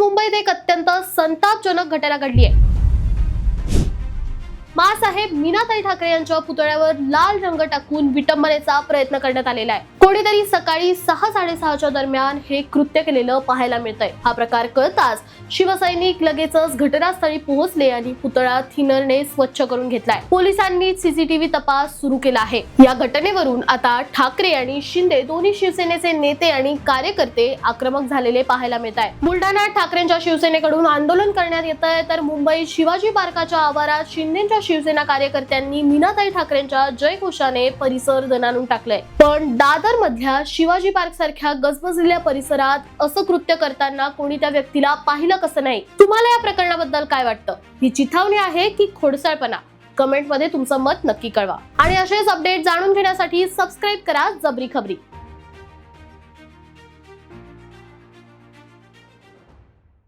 मुंबईत एक अत्यंत संतापजनक घटना घडली आहे. बाळासाहेब मीनाताई ठाकरे यांच्या पुतळ्यावर लाल रंग टाकून विटंबनेचा प्रयत्न करण्यात आलेला आहे. कोणीतरी सकाळी सहा साडेसहाच्या दरम्यान हे कृत्य केलेलं पाहायला मिळतंय. हा प्रकार कळताच शिवसैनिक लगेचच घटनास्थळी पोहोचले आणि पुतळा थिनरने स्वच्छ करून घेतलाय. पोलिसांनी सीसीटीव्ही तपास सुरू केला आहे. या घटनेवरून आता ठाकरे आणि शिंदे दोन्ही शिवसेनेचे नेते आणि कार्यकर्ते आक्रमक झालेले पाहायला मिळत आहे बुलढाणा ठाकरेंच्या शिवसेनेकडून आंदोलन करण्यात येत आहे तर मुंबईत शिवाजी पार्काच्या आवारात शिंदेच्या शिवसेना कार्यकर्त्यांनी मीनाताई ठाकरेंच्या जयघोषाने परिसर दणानून टाकलंय. पण दादर मधल्या शिवाजी पार्क सारख्या गजबजलेल्या परिसरात असं कृत्य करताना कोणी त्या व्यक्तीला पाहिलं कसं नाही? तुम्हाला या प्रकरणाबद्दल काय वाटतं? ही चिथावणी आहे की खोडसाळपणा? कमेंटमध्ये तुमचं मत नक्की कळवा. आणि असेच अपडेट जाणून घेण्यासाठी सबस्क्राईब करा जबरी खबरी.